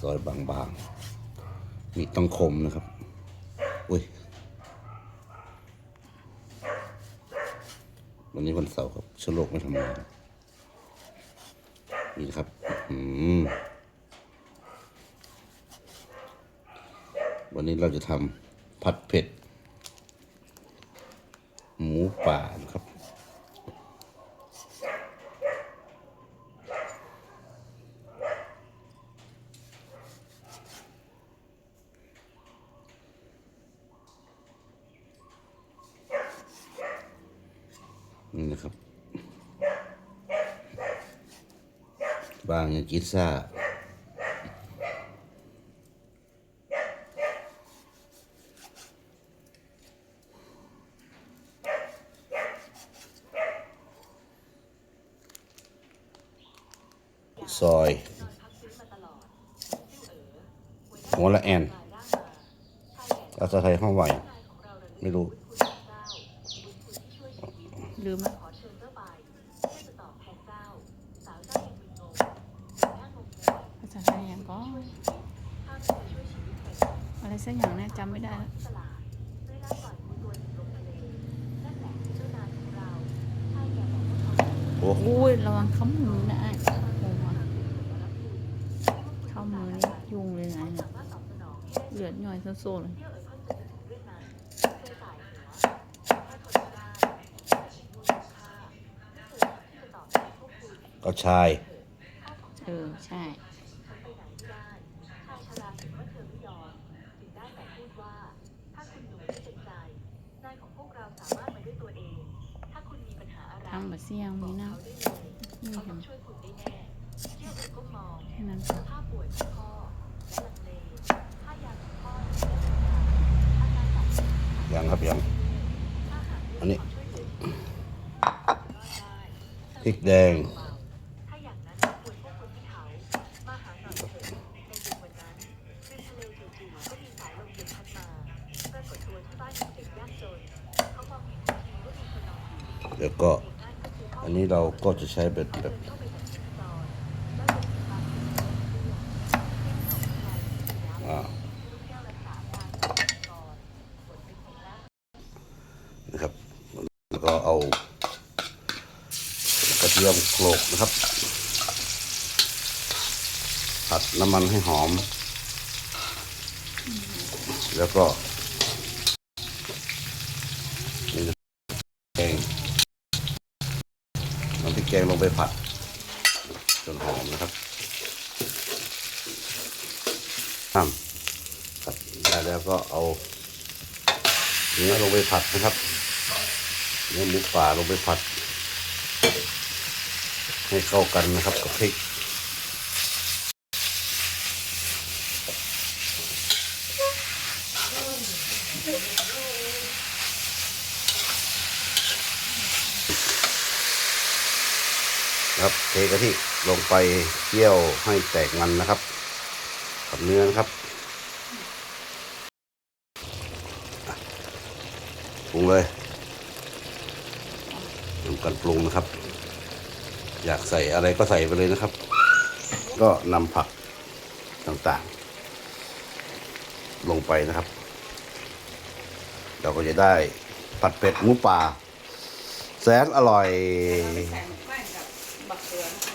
ซอยบางๆ มีต้องคมนะครับ อุ้ย วันนี้วันเสาร์ครับชโลกไม่ทำงานนี่นะครับ วันนี้เราจะทำผัดเผ็ด หมูป่า นี่นะครับบางอย่างกิซซ่าซอยหัวละแอนภาษาไทยห้องไหว ไม่รู้ ลืมอะภาษาไทยอย่างก็อะไรสักอย่างเนี่ยจำไม่ได้แล้วโอ้อุ้ยระวังเข้ามือนะไอ้โอ้มาเข้ามือนี่ยุ่งเลยไงเนี่ยเลือดย่อยโซ่ๆเลย ก็ชาย เออ ใช่ ทำแบบเสี่ยงมีน้ำนี่กันแค่นั้นพอยังครับยัง อันนี้พริกแดง แล้วก็อันนี้เราก็จะใช้แบบแบบนะครับ แล้วก็เอากระเทียมโขลกนะครับ ผัดน้ำมันให้หอม แล้วก็นี่นะแกงน้ำพริก แกงลงไปผัดจนหอมนะครับน้ำผัดได้แล้วก็เอาเนื้อลงไปผัดนะครับเนื้อหมูป่าลงไปผัด ให้เข้ากันนะครับกับพริก ครับ เทกะทิลงไปเคี่ยวให้แตกมันนะครับ กับเนื้อนะครับปรุงเลยทำการปรุงนะครับ อยากใส่อะไรก็ใส่ไปเลยนะครับ ก็นำผักต่างๆ ลงไปนะครับ เราก็จะได้ผัดเป็ดหมูป่า แสนอร่อย 間違。